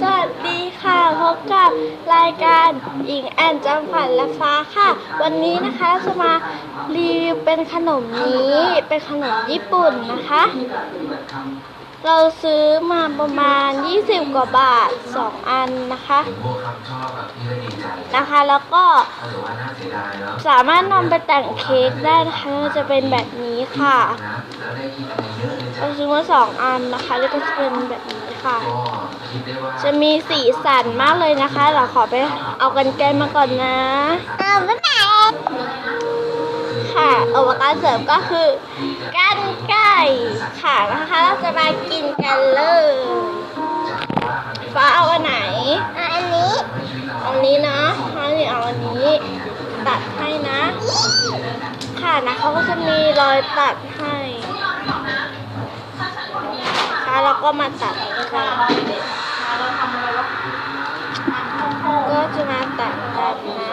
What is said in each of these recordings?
สวัสดีค่ะ พบกับรายการอิงแอนจำฝันและฟ้าค่ะ วันนี้นะคะเราจะมารีวิวเป็นขนมนี้ เป็นขนมญี่ปุ่นนะคะ เราซื้อมาประมาณ 20 กว่าบาท 2 อันนะคะ นะคะแล้วก็สามารถนำไปแต่งเค้กได้นะคะจะเป็นแบบนี้ค่ะเราซื้อมาสองอันนะคะแล้วก็จะเป็นแบบนี้ค่ะ จะมีสีสันมากเลยนะคะเราขอไปเอากันไกลมาก่อนนะเอาไม่แค่ะอุปกรณ์เสริมก็คือกันไก่ค่ะนะคะเราจะมากินกันเลยฟ้าเอาอันไหนอันนี้อันนี้นะอันนี้เอาอันนี้ ตัดให้นะ ค่ะนะเขาก็จะมีรอยตัดให้ค่ะแล้วก็มาตัดกัน ก็จะมาตัดกันนะ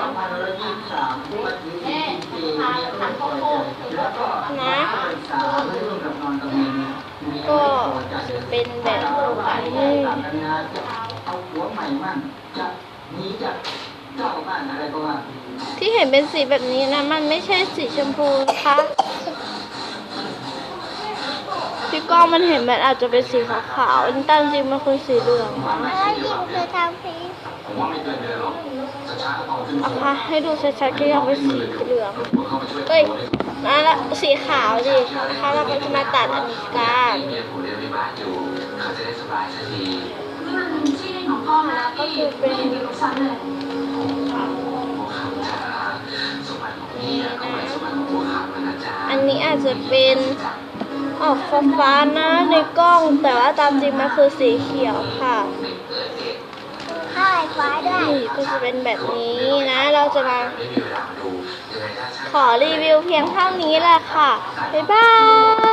นะก็จะเป็นแบบนี้ที่เห็นเป็นสีแบบนี้นะ มันไม่ใช่สีชมพูนะคะ กล้องมันเห็นมันอาจจะเป็นสีขาวๆแต่จริงๆมันคือสีเหลืองนะแล้วยิงคือทำพีเอนหรอกช้าๆก็เอาขึ้นเอาค่ะให้ดูชัดๆก็ยังเป็นสีเหลืองเข้ยมาละสีขาวดิค่ะเราก็จะมาตัดอันนี้กันเรากอยู่เขาจะได้สบายสักทีก็คือเป็นพวกาสมบัติของพี่อะก็เหมือนสมบัติของพวกคำมันนะจ๊ะอันนี้อาจจะเป็น ออกฟ้าๆนะในกล้อง แต่ว่าตามจริงมันคือสีเขียวค่ะข้าวไอ้ฟ้าด้วย นี่ก็จะเป็นแบบนี้นะ เราจะมาไม่มีเวลามาดูยังไงถ้าช่างขอรีวิวเพียงเท่านี้แหละค่ะ บ๊ายบาย